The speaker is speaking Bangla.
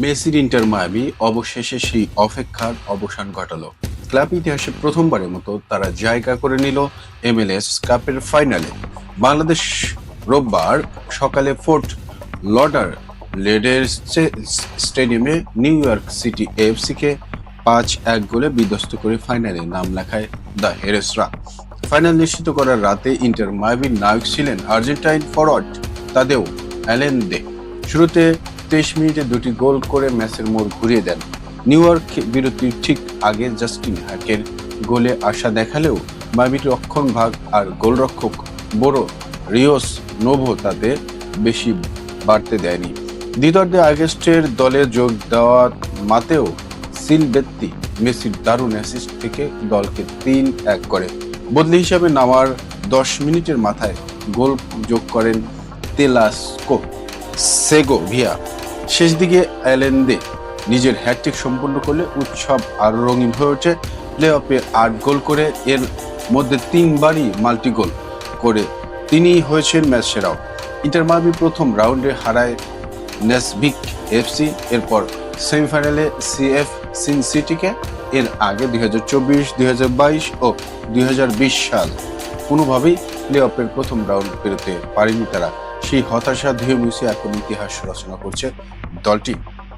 মেসির ইন্টার মায়ামি অবশেষে সেই অপেক্ষার অবসান ঘটালো। ক্লাব ইতিহাসে প্রথমবারের মতো তারা জায়গা করে নিল এমএলএস কাপের ফাইনালে। বাংলাদেশ রোববার সকালে ফোর্ট লডার লেডের স্টেডিয়ামে নিউ ইয়র্ক সিটি এফসিকে পাঁচ এক গোলে বিধ্বস্ত করে ফাইনালে নাম লেখায় দ্য হেরেসরা। ফাইনাল নিশ্চিত করার রাতে ইন্টার মায়ামির নায়ক ছিলেন আর্জেন্টাইন ফরওয়ার্ড তাদেও অ্যালেন দে। শুরুতে তেইশ মিনিটে দুটি গোল করে ম্যাচের মোড় ঘুরিয়ে দেন। নিউ ইয়র্ক বিরতির ঠিক আগে জাস্টিন হ্যাকের গোলে আশা দেখালেও মায়ামির রক্ষণ ভাগ আর গোলরক্ষক বড় রিওস নোভো তাতে বেশি বাড়তে দেয়নি। দ্বিতীয়ার্ধে আগস্টের দলে যোগ দেওয়া মাতেও সিলবেত্তি মেসির দারুণ অ্যাসিস্ট থেকে দলকে তিন এক করে। বদলি হিসাবে নামার দশ মিনিটের মাথায় গোল যোগ করেন তেলাস্কো সেগো ভিয়া শেষ দিকে অ্যালেন্দে নিজের হ্যাটট্রিক সম্পন্ন করলে উৎসব আরও রঙিন হয়ে ওঠে। প্লে অফে আট গোল করে, এর মধ্যে তিনবারই মাল্টি গোল করে তিনি হয়েছেন ম্যাচ সেরাও ইন্টার মায়ামি প্রথম রাউন্ডে হারায় নেসভিক এফসি এরপর সেমিফাইনালে সিএফ সিন সিটিকে, এর আগে দুই হাজার চব্বিশ, দুই হাজার বাইশ ও দুই হাজার বিশ সাল। কোনোভাবেই প্লে অফের প্রথম রাউন্ড পেরোতে পারেনি তারা। সেই হতাশা ধুয়ে মুছে এখন ইতিহাস রচনা করছে দলটি